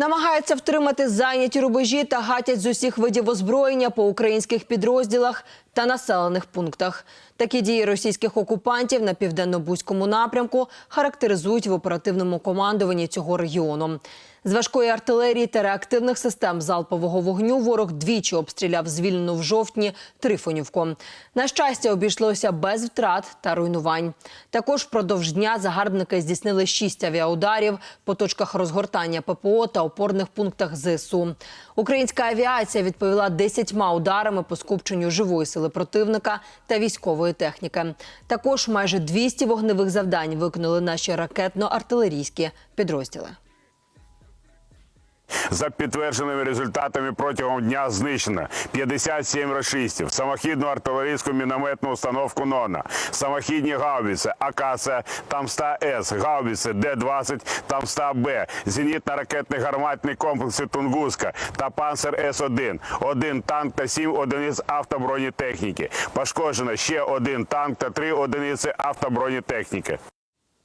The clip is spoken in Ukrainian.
Намагаються втримати зайняті рубежі та гатять з усіх видів озброєння по українських підрозділах та населених пунктах. Такі дії російських окупантів на південно-бузькому напрямку характеризують в оперативному командуванні цього регіону. З важкої артилерії та реактивних систем залпового вогню ворог двічі обстріляв звільнену в жовтні Трифонівку. На щастя, обійшлося без втрат та руйнувань. Також впродовж дня загарбники здійснили шість авіаударів по точках розгортання ППО та опорних пунктах ЗСУ. Українська авіація відповіла десятьма ударами по скупченню живої сили противника та військової техніки. Також майже 200 вогневих завдань виконали наші ракетно-артилерійські підрозділи. За підтвердженими результатами протягом дня знищено 57 рашистів, самохідну артилерійську мінометну установку «Нона», самохідні гаубиці «Акація», Тамста-С, гаубиці Д-20, Тамста-Б, зенітно-ракетні гарматні комплекси «Тунгуска» та «Панцер С-1», один танк та сім одиниць автобронетехніки. Пошкоджено ще один танк та три одиниці автобронетехніки.